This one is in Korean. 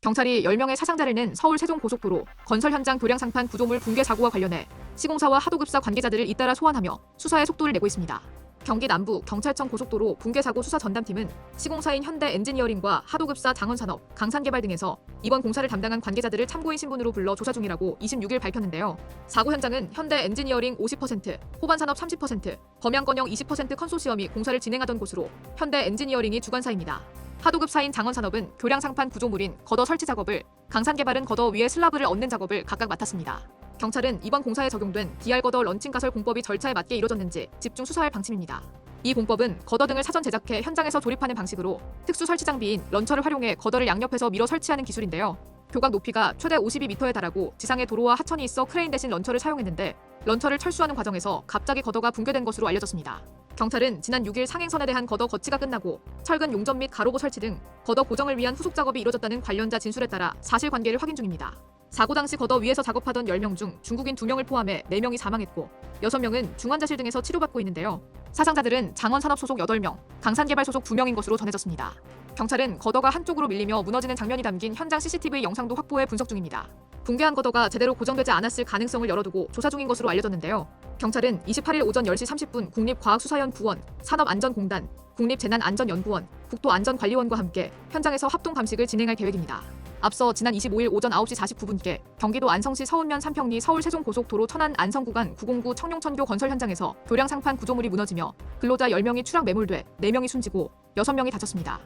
경찰이 10명의 사상자를 낸 서울 세종고속도로 건설 현장 교량 상판 구조물 붕괴 사고와 관련해 시공사와 하도급사 관계자들을 잇따라 소환하며 수사에 속도를 내고 있습니다. 경기 남부 경찰청 고속도로 붕괴 사고 수사 전담팀은 시공사인 현대 엔지니어링과 하도급사 장원산업, 강산개발 등에서 이번 공사를 담당한 관계자들을 참고인 신분으로 불러 조사 중이라고 26일 밝혔는데요. 사고 현장은 현대 엔지니어링 50%, 호반산업 30%, 범양건영 20% 컨소시엄이 공사를 진행하던 곳으로 현대 엔지니어링이 주관사입니다. 하도급사인 장원산업은 교량 상판 구조물인 걷어 설치 작업을, 강산개발은 걷어 위에 슬라브를 얹는 작업을 각각 맡았습니다. 경찰은 이번 공사에 적용된 DR 걷어 런칭 가설 공법이 절차에 맞게 이루어졌는지 집중 수사할 방침입니다. 이 공법은 걷어 등을 사전 제작해 현장에서 조립하는 방식으로 특수 설치 장비인 런처를 활용해 걷어를 양옆에서 밀어 설치하는 기술인데요. 교각 높이가 최대 52m에 달하고 지상에 도로와 하천이 있어 크레인 대신 런처를 사용했는데 런처를 철수하는 과정에서 갑자기 걷어가 붕괴된 것으로 알려졌습니다. 경찰은 지난 6일 상행선에 대한 걷어 거치가 끝나고 철근 용접 및 가로고 설치 등 걷어 고정을 위한 후속 작업이 이루어졌다는 관련자 진술에 따라 사실관계를 확인 중입니다. 사고 당시 걷어 위에서 작업하던 10명 중 중국인 2명을 포함해 4명이 사망했고 6명은 중환자실 등에서 치료받고 있는데요. 사상자들은 장원산업 소속 8명, 강산개발 소속 2명인 것으로 전해졌습니다. 경찰은 걷어가 한쪽으로 밀리며 무너지는 장면이 담긴 현장 CCTV 영상도 확보해 분석 중입니다. 붕괴한 걷어가 제대로 고정되지 않았을 가능성을 열어두고 조사 중인 것으로 알려졌는데요. 경찰은 28일 오전 10시 30분 국립과학수사연 부원, 산업안전공단, 국립재난안전연구원, 국토안전관리원과 함께 현장에서 합동 감식을 진행할 계획입니다. 앞서 지난 25일 오전 9시 49분께 경기도 안성시 서운면 삼평리 서울 세종고속도로 천안 안성 구간 909 청룡천교 건설 현장에서 교량 상판 구조물이 무너지며 근로자 10명이 추락 매몰돼 4명이 숨지고 6명이 다쳤습니다.